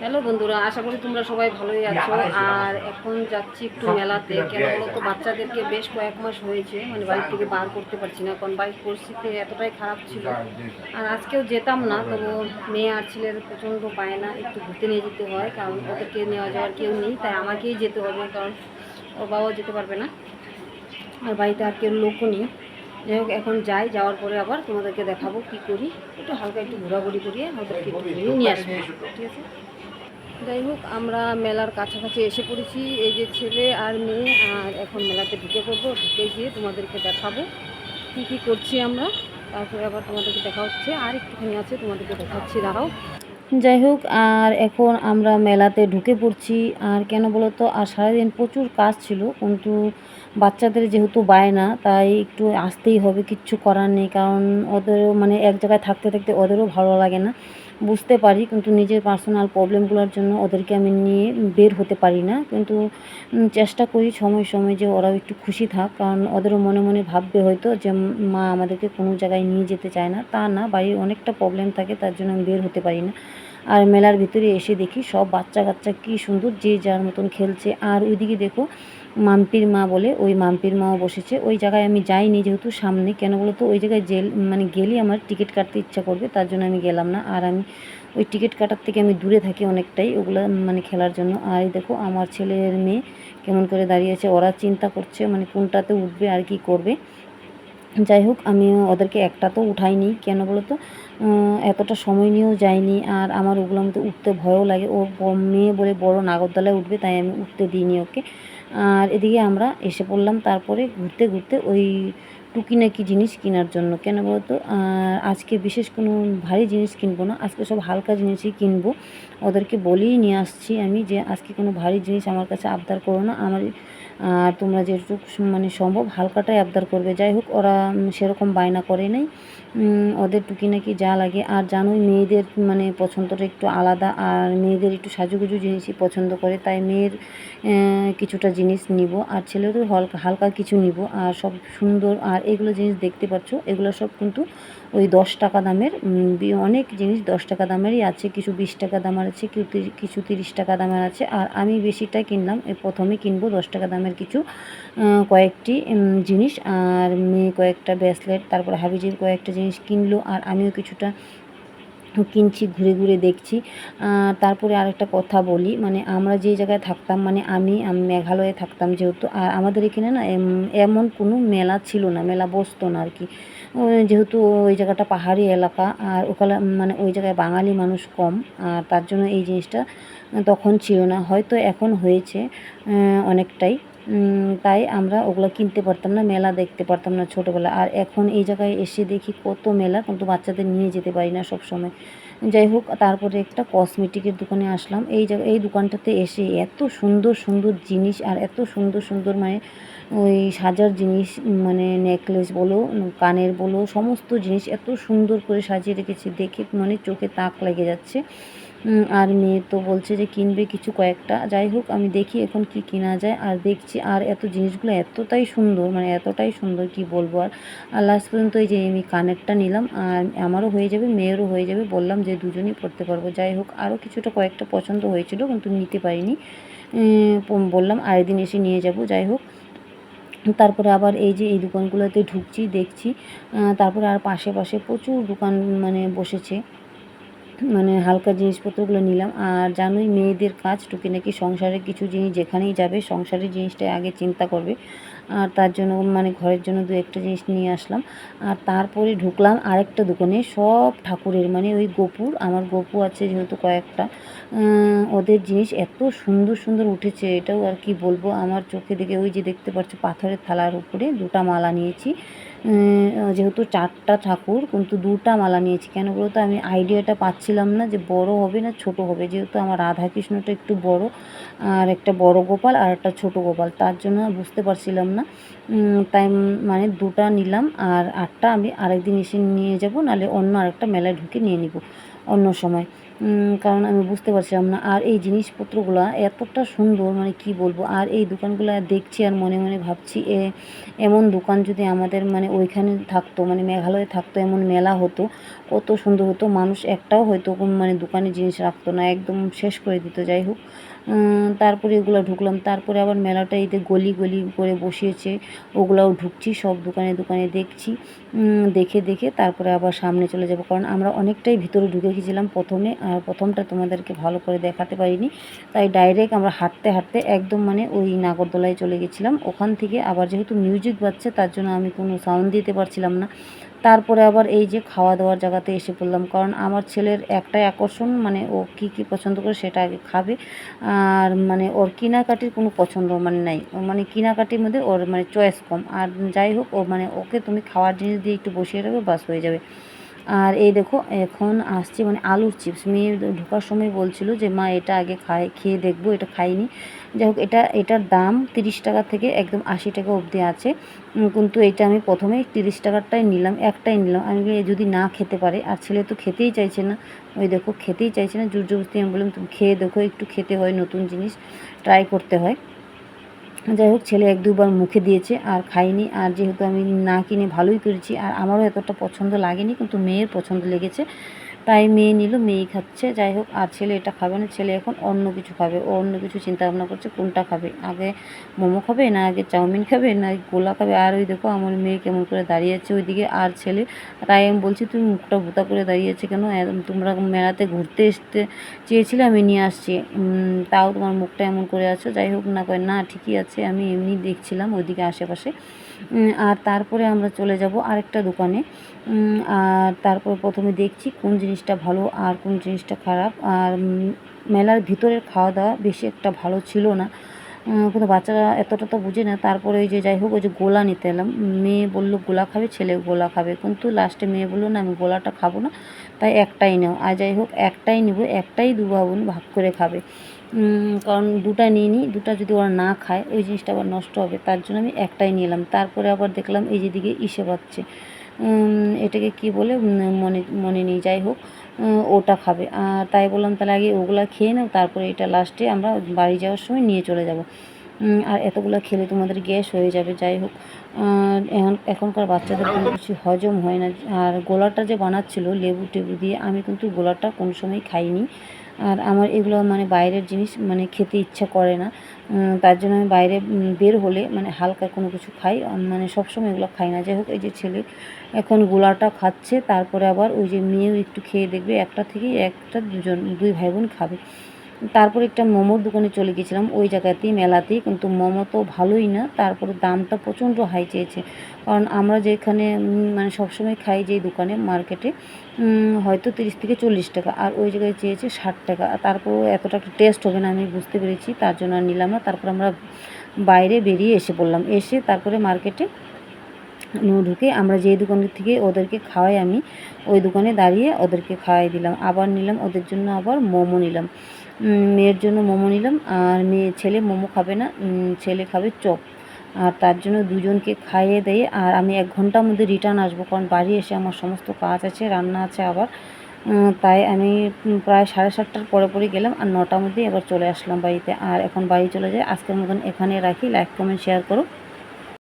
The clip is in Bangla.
হ্যালো বন্ধুরা, আশা করি তোমরা সবাই ভালোই আছো। আর এখন যাচ্ছি একটু মেলাতে। কেন বলতো, বাচ্চাদেরকে বেশ কয়েক মাস হয়েছে মানে বাড়ি থেকে বার করতে পারছি না, কারণ বাড়ির পরিস্থিতি এতটাই খারাপ ছিল। আর আজকেও যেতাম না তবু মেয়ে আর ছেলের প্রচণ্ড পায় না একটু ঘুরতে নিয়ে যেতে হয়, কারণ ওদেরকে নেওয়া যাওয়ার কেউ নেই, তাই আমাকেই যেতে হবে, কারণ ওর বাবাও যেতে পারবে না। আর বাড়িতে আর কেউ লোকও নেই। যাই হোক, এখন যাই, যাওয়ার পরে আবার তোমাদেরকে দেখাবো কি করি। একটু হালকা একটু ঘোরাঘুরি করিয়ে ওদেরকে নিয়ে আসব, ঠিক আছে? যাই হোক, আমরা মেলার কাছাকাছি এসে পড়েছি। এই যে ছেলে আর মেয়ে, আর এখন মেলাতে ঢুকে পড়ব। ঢুকে গিয়ে তোমাদেরকে দেখাবো কী কী করছি আমরা। তারপরে আবার তোমাদেরকে দেখা হচ্ছে। আর একটুখানি আছে, তোমাদেরকে দেখাচ্ছি। দাঁড়াও। যাই হোক, আর এখন আমরা মেলাতে ঢুকে পড়ছি। আর কেন বলো তো আর সারাদিন প্রচুর কাজ ছিল, কিন্তু বাচ্চাদের যেহেতু বায়না, তাই একটু আসতেই হবে। কিচ্ছু করার নেই, কারণ ওদেরও মানে এক জায়গায় থাকতে থাকতে ওদেরও ভালো লাগে না। বুঝতে পারি, কিন্তু নিজের পার্সোনাল প্রবলেমগুলোর জন্য ওদেরকে আমি নিয়ে বের হতে পারি না। কিন্তু চেষ্টা করি সময় সময় যে ওরাও একটু খুশি থাক, কারণ ওদেরও মনে মনে ভাববে হয়তো যে মা আমাদেরকে কোনো জায়গায় নিয়ে যেতে চায় না। তা না, বাড়ির অনেকটা প্রবলেম থাকে, তার জন্য আমি বের হতে পারি না। আর মেলার ভিতরে এসে দেখি সব বাচ্চা কাচ্চা কি সুন্দর, যে যার মতন খেলছে। আর ওইদিকে দেখো মাম্পির মা বলে, ওই মাম্পির মাও বসেছে। ওই জায়গায় আমি যাইনি যেহেতু সামনে। কেন বলতো? ওই জায়গায় জেল মানে গেলে আমার, টিকিট কাটতে ইচ্ছা করবে, তার জন্য আমি গেলাম না। আর আমি ওই টিকিট কাটার থেকে আমি দূরে থাকি অনেকটাই, ওগুলো মানে খেলার জন্য। আর দেখো, আমার ছেলের মেয়ে কেমন করে দাঁড়িয়ে আছে। ওরা চিন্তা করছে মানে কোনটাতে উঠবে আর কি করবে। যাই হোক, আমি ওদেরকে একটা তো উঠাইনি। কেন বলো তো এতটা সময় নিয়েও যাইনি। আর আমার ওগুলো মধ্যে উঠতে ভয়ও লাগে। ও মেয়ে বলে বড় নাগরদোলায় উঠবে, তাই আমি উঠতে দিইনি ওকে। আর এদিকে আমরা এসে পড়লাম, তারপরে ঘুরতে ঘুরতে ওই টুকি নাকি জিনিস কেনার জন্য। কেন বলতো? আজকে বিশেষ কোনো ভারী জিনিস কিনবো না, আজকে সব হালকা জিনিসই কিনবো। ওদেরকে বলেই নিয়ে আসছি আমি যে, আজকে কোনো ভারী জিনিস আমার কাছে আবদার করো না। আমার আর তোমরা যেটুকু মানে সম্ভব হালকাটাই আবদার করবে। যাই হোক, ওরা সেরকম বায়না করে নাই। ওদের টুকিনাকি যা লাগে। আর জানোই মেয়েদের মানে পছন্দটা একটু আলাদা। আর মেয়েদের একটু সাজুগুজু জিনিসই পছন্দ করে, তাই মেয়ের কিছুটা জিনিস নিব। আর ছেলেরও হালকা হালকা কিছু নিব। আর সব সুন্দর, আর এগুলো জিনিস দেখতে পাচ্ছ, এগুলো সব কিন্তু ওই দশ টাকা দামের অনেক জিনিস দশ টাকা দামেরই আছে। কিছু বিশ টাকা দামের আছে, কিছু তিরিশ টাকা দামের আছে। আর আমি বেশিটা কিনলাম প্রথমে কিনবো দশ টাকা দামের কিছু কয়েকটি জিনিস। আর মেয়ে কয়েকটা ব্রেসলেট তারপর হাবিজির কয়েকটা জিনিস কিনলো। আর আমিও কিছুটা কিনছি, ঘুরে ঘুরে দেখছি। তারপরে আরেকটা কথা বলি মানে আমরা যে জায়গায় থাকতাম মানে আমি মেঘালয়ে থাকতাম যেহেতু। আর আমাদের এখানে না এমন কোনো মেলা ছিল না, মেলা বসতো না আর কি। যেহেতু ওই জায়গাটা পাহাড়ি এলাকা, আর ওখানে মানে ওই জায়গায় বাঙালি মানুষ কম, আর তার জন্য এই জিনিসটা তখন ছিল না। হয়তো এখন হয়েছে অনেকটাই। তাই আমরা ওগুলো কিনতে পারতাম না, মেলা দেখতে পারতাম না ছোটোবেলা আর এখন এই জায়গায় এসে দেখি কত মেলা, কিন্তু বাচ্চাদের নিয়ে যেতে পারি না সব সময় যাই হোক, তারপরে একটা কসমেটিকের দোকানে আসলাম। এই জায়গা, এই দোকানটাতে এসে এত সুন্দর সুন্দর জিনিস আর এত সুন্দর সুন্দর মানে ওই সাজার জিনিস মানে নেকলেস বলো, কানের বলো, সমস্ত জিনিস এত সুন্দর করে সাজিয়ে রেখেছে। দেখে মানে চোখে তাক লেগে যাচ্ছে। আর মেয়ে তো বলছে যে কিনবে কিছু কয়েকটা। যাই হোক, আমি দেখি এখন কি কেনা যায়। আর দেখছি, আর এত জিনিসগুলো এতটাই সুন্দর মানে এতটাই সুন্দর, কি বলব আর। আর লাস্ট পর্যন্ত এই যে আমি কানেরটা নিলাম, আর আমারও হয়ে যাবে, মেয়েরও হয়ে যাবে, বললাম যে দুজনেই পড়তে পারব। যাই হোক, আরও কিছুটা কয়েকটা পছন্দ হয়েছিল, কিন্তু নিতে পারিনি। বললাম আরেকদিন এসে নিয়ে যাব, যাই হোক। তারপরে আবার এই যে এই দোকানগুলোতে ঢুকছি, দেখছি। তারপরে আর পাশে পাশে প্রচুর দোকান মানে বসেছে। মানে হালকা জিনিসপত্রগুলো নিলাম। আর জানোই মেয়েদের কাজ টুকি নাকি সংসারের কিছু জিনিস যেখানেই যাবে সংসারের জিনিসটাই আগে চিন্তা করবে। আর তার জন্য মানে ঘরের জন্য দু একটা জিনিস নিয়ে আসলাম। আর তারপরে ঢুকলাম আরেকটা দোকানে সব ঠাকুরের মানে ওই গোপুর, আমার গোপু আছে যেহেতু কয়েকটা ওদের জিনিস এত সুন্দর সুন্দর উঠেছে, এটাও আর কি বলব, আমার চোখে দেখে ওই যে দেখতে পাচ্ছ পাথরের থালার উপরে দুটা মালা নিয়েছি। যেহেতু চারটা ঠাকুর, কিন্তু দুটা মালা নিয়েছি। কেন বলতো আমি আইডিয়াটা পাচ্ছিলাম না যে বড় হবে না ছোট হবে। যেহেতু আমার রাধাকৃষ্ণটা একটু বড়, আর একটা বড় গোপাল আর একটা ছোট গোপাল, তার জন্য বুঝতে পারছিলাম না। তাই মানে দুটা নিলাম, আর আটটা আমি আরেকদিন এসে নিয়ে যাব, নাহলে অন্য আরেকটা মেলায় ঢুকে নিয়ে নিব। অন্য সময়। কারণ আমি বুঝতে পারছিলাম না, আর এই জিনিসপত্রগুলো এতটা সুন্দর মানে কি বলব, আর এই দোকানগুলো দেখছি আর মনে মনে ভাবছি, এ, এমন দোকান যদি আমাদের মানে ওইখানে থাকতো মানে মেঘালয়ে থাকতো, এমন মেলা হতো, কত সুন্দর হতো, মানুষ একটাও হয়তো মানে দোকানে জিনিস রাখতো না, একদম শেষ করে দিত, যাই হোক। তারপরে এগুলো ঢুকলাম। তারপরে আবার মেলাটা এতে গলি গলি করে বসিয়েছে, ওগুলাও ঢুকছি, সব দোকানে দোকানে দেখছি। দেখে দেখে তারপরে আবার সামনে চলে যাব। কারণ আমরা অনেকটাই ভিতরে ঢুকে গেছিলাম প্রথমে, আর প্রথমটা তোমাদেরকে ভালো করে দেখাতে পারিনি। তাই ডাইরেক্ট আমরা হাঁটতে হাঁটতে একদম মানে ওই নাগরদোলায় চলে গেছিলাম। ওখান থেকে আবার যেহেতু মিউজিক বাজছে, তার জন্য আমি কোনো সাউন্ড দিতে পারছিলাম না। তারপরে আবার এই যে খাওয়া দাওয়ার জায়গাতে এসে পড়লাম। কারণ আমার ছেলের একটাই আকর্ষণ মানে ও কি কি পছন্দ করে সেটা আগে খাবে। আর মানে ওর কেনাকাটির কোনো পছন্দ মানে নাই। মানে কেনাকাটির মধ্যে ওর মানে চয়েস কম। আর যাই হোক, ও মানে ওকে তুমি খাওয়ার জিনিস দিয়ে একটু বসিয়ে রাখবে, বাস হয়ে যাবে। আর এই দেখো, এখন আসছে মানে আলুর চিপস মেয়ে ঢোকার সময় বলছিল যে, মা, এটা আগে খায় খেয়ে দেখব, এটা খাইনি। যাই হোক, এটা, এটার দাম তিরিশ টাকা থেকে একদম আশি টাকা অবধি আছে। কিন্তু এটা আমি প্রথমে তিরিশ টাকারটাই নিলাম, একটাই নিলাম। আমি যদি না খেতে পারে, আর ছেলে তো খেতেই চাইছে না। ওই দেখো, খেতেই চাইছে না, জোর জবরদস্তি আমি বললাম, তুমি খেয়ে দেখো, একটু খেতে হয়, নতুন জিনিস ট্রাই করতে হয়। যাই হোক, ছেলে এক দুবার মুখে দিয়েছে, আর খাইনি আর যেহেতু আমি না কিনে ভালোই করেছি, আর আমারও এতটা পছন্দ লাগেনি, কিন্তু মেয়ের পছন্দ লেগেছে। তাই মেয়ে নিল, মেয়েই খাচ্ছে। যাই হোক, আর ছেলে এটা খাবে না। ছেলে এখন অন্য কিছু খাবে। ও অন্য কিছু চিন্তা ভাবনা করছে, কোনটা খাবে? আগে মোমো খাবে না আগে চাউমিন খাবে না গোলা খাবে? আর ওই দেখো আমার মেয়ে কেমন করে দাঁড়িয়ে আছে ওইদিকে। আর ছেলে তাই আমি বলছি তুমি মুখটা ভুতা করে দাঁড়িয়ে আছে কেন? তোমরা মেলাতে ঘুরতে আসতে চেয়েছিলে আমি নিয়ে আসছি। তাও তোমার মুখটা এমন করে আছো? যাই হোক না কয়, না, ঠিকই আছে। আমি এমনি দেখছিলাম ওইদিকে আশেপাশে। আর তারপরে আমরা চলে যাব আরেকটা দোকানে। আর তারপর প্রথমে দেখছি কোন জিনিসটা ভালো আর কোন জিনিসটা খারাপ। আর মেলার ভিতরের খাওয়া দাওয়া বেশি একটা ভালো ছিল না। কিন্তু বাচ্চারা এতটা তো বুঝে না। তারপরে ওই যে যাই হোক, ওই যে গোলা নিতে এলাম। মেয়ে বলল, গোলা খাবে, ছেলে গোলা খাবে। কিন্তু লাস্টে মেয়ে বলল, না, আমি গোলাটা খাব না। তাই একটাই নাও। আর যাই হোক, একটাই নিব, একটাই দু বোন ভাগ করে খাবে। কারণ দুটা নিয়ে নিই দুটা যদি ওরা না খায়, ওই জিনিসটা আবার নষ্ট হবে। তার জন্য আমি একটাই নিলাম। তারপরে আবার দেখলাম এই যেদিকে ইসে পাচ্ছে। এটাকে কি বলে? মনে মনে নেই। যাই হোক ওটা খাবে। আর তাই বললাম, তাহলে আগে ওগুলা খেয়ে নাও, তারপরে এটা লাস্টে আমরা বাড়ি যাওয়ার সময় নিয়ে চলে যাব। আর এতগুলো খেলে তোমাদের গ্যাস হয়ে যাবে, যাই হোক। এখন, এখনকার বাচ্চাদের কোনো কিছু হজম হয় না। আর গোলাটা যে বানাচ্ছিল, লেবু টেবু দিয়ে, আমি কিন্তু গোলাটা কোনো সময় খাইনি। আর আমার এগুলো মানে বাইরের জিনিস মানে খেতে ইচ্ছা করে না। তার জন্য আমি বাইরে বের হলে মানে হালকা কোনো কিছু খাই। মানে সবসময় এগুলো খাই না। যাই হোক, এই যে ছেলে এখন গোলাটা খাচ্ছে, তারপরে আবার ওই যে মেয়েও একটু খেয়ে দেখবে, একটা থেকেই একটা দুজন, দুই ভাই বোন খাবে। তারপর একটা মোমোর দোকানে চলে গেছিলাম। ওই জায়গাতেই, মেলাতেই। কিন্তু মোমো তো ভালোই না, তারপরে দামটা প্রচণ্ড হাই চেয়েছে। কারণ আমরা যেখানে মানে সবসময় খাই যেই দোকানে, মার্কেটে হয়তো তিরিশ থেকে চল্লিশ টাকা। আর ওই জায়গায় চেয়েছে ষাট টাকা। আর তারপরেও এতটা টেস্ট হবে না, আমি বুঝতে পেরেছি। তার জন্য আর নিলাম না। তারপর আমরা বাইরে বেরিয়ে এসে পড়লাম। এসে তারপরে মার্কেটে ঢুকে আমরা যেই দোকান থেকে ওদেরকে খাওয়াই আমি, ওই দোকানে দাঁড়িয়ে ওদেরকে খাওয়াই দিলাম। আবার নিলাম, ওদের জন্য আবার মোমো নিলাম। মেয়ের জন্য মোমো নিলাম, আর মেয়ে, ছেলে মোমো খাবে না ছেলে খাবে চপ। আর তার জন্য দুজনকে খাইয়ে দিয়ে, আর আমি এক ঘণ্টার মধ্যে রিটার্ন আসব, কারণ বাড়ি এসে আমার সমস্ত কাজ আছে, রান্না আছে আবার। তাই আমি প্রায় সাড়ে সাতটার পরে পরে গেলাম, আর নটার মধ্যেই এবার চলে আসলাম বাড়িতে। আর এখন বাড়ি চলে যাই, আজকের মতন এখানে রাখি। লাইক কমেন্ট শেয়ার করো।